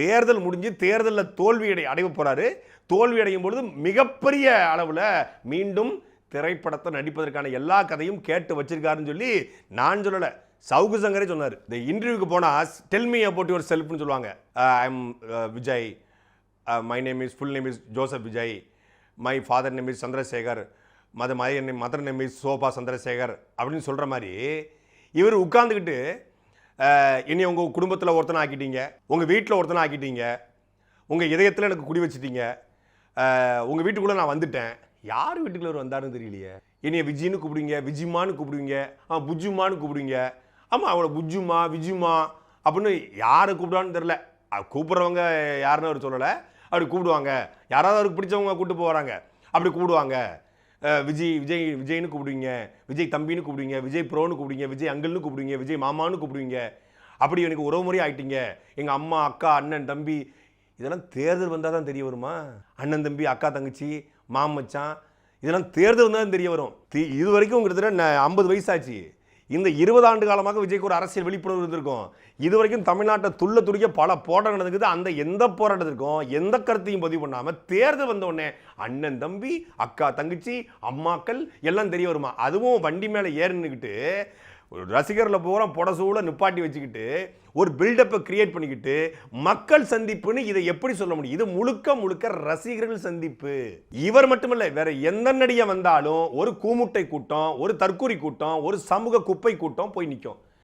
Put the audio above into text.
தேர்தல் முடிஞ்சு தேர்தலில் தோல்வி அடை அடைய போறாரு. தோல்வி அடையும் பொழுது மிகப்பெரிய அளவில் மீண்டும் திரைப்படத்தை நடிப்பதற்கான எல்லா கதையும் கேட்டு வச்சிருக்காருன்னு சொல்லி நான் சொல்லலை. சவுகு சங்கரே சொன்னார். இந்த இன்டர்வியூக்கு போனால் டெல் மீ அபவுட் யுவர் செல்ஃப்னு சொல்லுவாங்க. I am Vijay my name is full name is Joseph Vijay my father name is Chandrasekhar mother my mother name is Shoba Chandrasekhar அப்படின்னு சொல்கிற மாதிரி இவர் உட்காந்துக்கிட்டு இனி உங்கள் குடும்பத்தில் ஒருத்தனை ஆக்கிட்டீங்க உங்கள் வீட்டில் ஒருத்தனை ஆக்கிட்டீங்க உங்கள் இதயத்தில் எனக்கு குடி வச்சிட்டீங்க உங்கள் வீட்டுக்குள்ளே நான் வந்துட்டேன். யார் வீட்டுக்குள்ளே வந்தாருன்னு தெரியலையே. என்னைய விஜின்னு கூப்பிடுவீங்க விஜிமான்னு கூப்பிடுவீங்க ஆ புஜ்ஜுமான்னு கூப்பிடுவீங்க. ஆமாம் அவளை புஜுமா விஜுமா அப்படின்னு யாரை கூப்பிடுவான்னு தெரில கூப்பிட்றவங்க யாருன்னு அவர் சொல்லலை. அப்படி கூப்பிடுவாங்க. யாராவது அவருக்கு பிடிச்சவங்க கூப்பிட்டு போகிறாங்க அப்படி கூப்பிடுவாங்க. விஜய் விஜய் விஜய்னு கூப்பிடுவீங்க. விஜய் தம்பின்னு கூப்பிடுவீங்க. விஜய் ப்ரோன்னு கூப்பிடுவீங்க. விஜய் அங்கிள்னு கூப்பிடுவீங்க. விஜய் மாமான்னு கூப்பிடுவீங்க. அப்படி எனக்கு உறவு முறை ஆகிட்டீங்க எங்கள் அம்மா அக்கா அண்ணன் தம்பி இதெல்லாம் தேர்தல் வந்தால் தான் தெரிய வருமா? அண்ணன் தம்பி அக்கா தங்கச்சி மாமச்சான் இதெல்லாம் தேர்தல் வந்தால் தான் தெரிய வரும். தி- இது வரைக்கும் கிட்டத்தட்ட ஐம்பது வயசாச்சு. இந்த இருபது ஆண்டு காலமாக விஜய்க்கு ஒரு அரசியல் விழிப்புணர்வு இருந்திருக்கும். இது வரைக்கும் தமிழ்நாட்டை துள்ள துடிக்க பல போராட்டம் நடந்துக்குது அந்த எந்த போராட்டத்திற்கும் எந்த கருத்தையும் பதிவு பண்ணாமல் தேர்தல் வந்த உடனே அண்ணன் தம்பி அக்கா தங்கச்சி அம்மாக்கள் எல்லாம் தெரிய வருமா? அதுவும் வண்டி மேலே ஏறினுக்கிட்டு ஒரு ரசிகர்ல பூரா புடசூட நிப்பாட்டி வச்சுக்கிட்டு ஒரு பில்டப்பை கிரியேட் பண்ணிக்கிட்டு மக்கள் சந்திப்புன்னு இதை எப்படி சொல்ல முடியும்? இது முழுக்க முழுக்க ரசிகர்கள் சந்திப்பு. இவர் மட்டுமல்ல வேற எந்த நடிகை வந்தாலும் ஒரு கூமுட்டை கூட்டம் ஒரு தற்கூரி கூட்டம் ஒரு சமூக குப்பை கூட்டம் போய் நிற்கும்